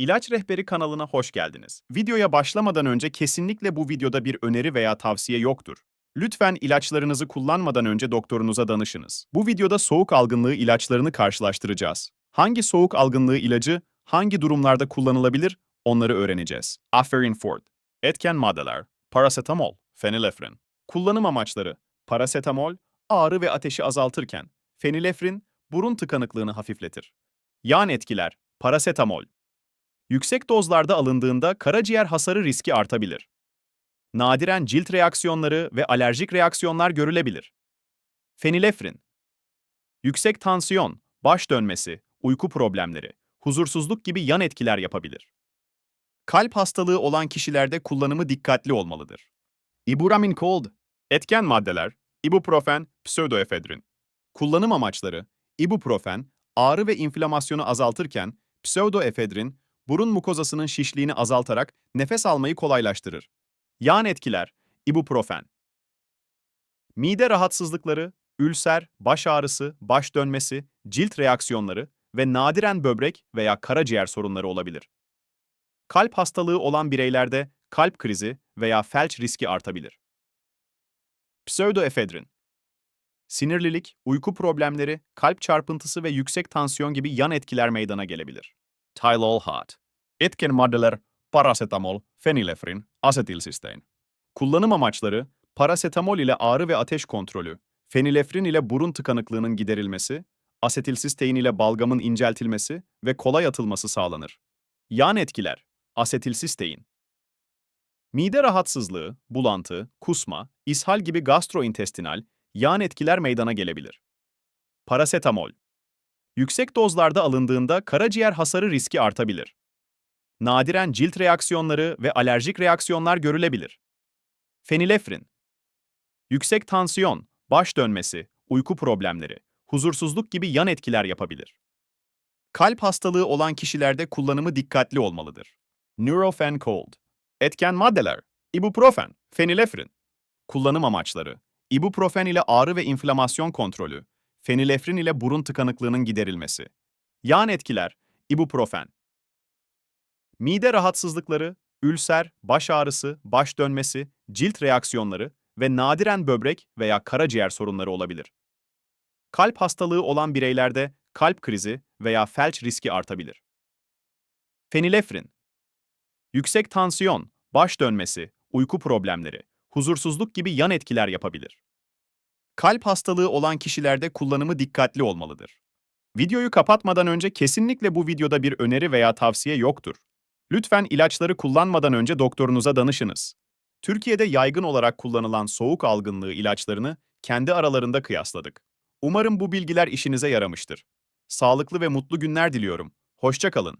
İlaç Rehberi kanalına hoş geldiniz. Videoya başlamadan önce kesinlikle bu videoda bir öneri veya tavsiye yoktur. Lütfen ilaçlarınızı kullanmadan önce doktorunuza danışınız. Bu videoda soğuk algınlığı ilaçlarını karşılaştıracağız. Hangi soğuk algınlığı ilacı hangi durumlarda kullanılabilir onları öğreneceğiz. Aferin Ford. Etken maddeler, parasetamol, fenilefrin. Kullanım amaçları, parasetamol, ağrı ve ateşi azaltırken, fenilefrin, burun tıkanıklığını hafifletir. Yan etkiler, parasetamol. Yüksek dozlarda alındığında karaciğer hasarı riski artabilir. Nadiren cilt reaksiyonları ve alerjik reaksiyonlar görülebilir. Fenilefrin. Yüksek tansiyon, baş dönmesi, uyku problemleri, huzursuzluk gibi yan etkiler yapabilir. Kalp hastalığı olan kişilerde kullanımı dikkatli olmalıdır. Iburamin cold. Etken maddeler, ibuprofen, pseudoefedrin. Kullanım amaçları, ibuprofen, ağrı ve inflamasyonu azaltırken, pseudoefedrin, burun mukozasının şişliğini azaltarak nefes almayı kolaylaştırır. Yan etkiler, ibuprofen. Mide rahatsızlıkları, ülser, baş ağrısı, baş dönmesi, cilt reaksiyonları ve nadiren böbrek veya karaciğer sorunları olabilir. Kalp hastalığı olan bireylerde kalp krizi veya felç riski artabilir. Pseudoefedrin Sinirlilik, uyku problemleri, kalp çarpıntısı ve yüksek tansiyon gibi yan etkiler meydana gelebilir. Tylenol Hot Etken maddeler parasetamol, fenilefrin, asetilsistein. Kullanım amaçları parasetamol ile ağrı ve ateş kontrolü, fenilefrin ile burun tıkanıklığının giderilmesi, asetilsistein ile balgamın inceltilmesi ve kolay atılması sağlanır. Yan etkiler asetilsistein. Mide rahatsızlığı, bulantı, kusma, ishal gibi gastrointestinal, yan etkiler meydana gelebilir. Parasetamol. Yüksek dozlarda alındığında karaciğer hasarı riski artabilir. Nadiren cilt reaksiyonları ve alerjik reaksiyonlar görülebilir. Fenilefrin. Yüksek tansiyon, baş dönmesi, uyku problemleri, huzursuzluk gibi yan etkiler yapabilir. Kalp hastalığı olan kişilerde kullanımı dikkatli olmalıdır. Nurofen Cold. Etken maddeler, ibuprofen, fenilefrin. Kullanım amaçları, ibuprofen ile ağrı ve inflamasyon kontrolü, fenilefrin ile burun tıkanıklığının giderilmesi. Yan etkiler, ibuprofen. Mide rahatsızlıkları, ülser, baş ağrısı, baş dönmesi, cilt reaksiyonları ve nadiren böbrek veya karaciğer sorunları olabilir. Kalp hastalığı olan bireylerde kalp krizi veya felç riski artabilir. Fenilefrin Yüksek tansiyon, baş dönmesi, uyku problemleri, huzursuzluk gibi yan etkiler yapabilir. Kalp hastalığı olan kişilerde kullanımı dikkatli olmalıdır. Videoyu kapatmadan önce kesinlikle bu videoda bir öneri veya tavsiye yoktur. Lütfen ilaçları kullanmadan önce doktorunuza danışınız. Türkiye'de yaygın olarak kullanılan soğuk algınlığı ilaçlarını kendi aralarında kıyasladık. Umarım bu bilgiler işinize yaramıştır. Sağlıklı ve mutlu günler diliyorum. Hoşça kalın.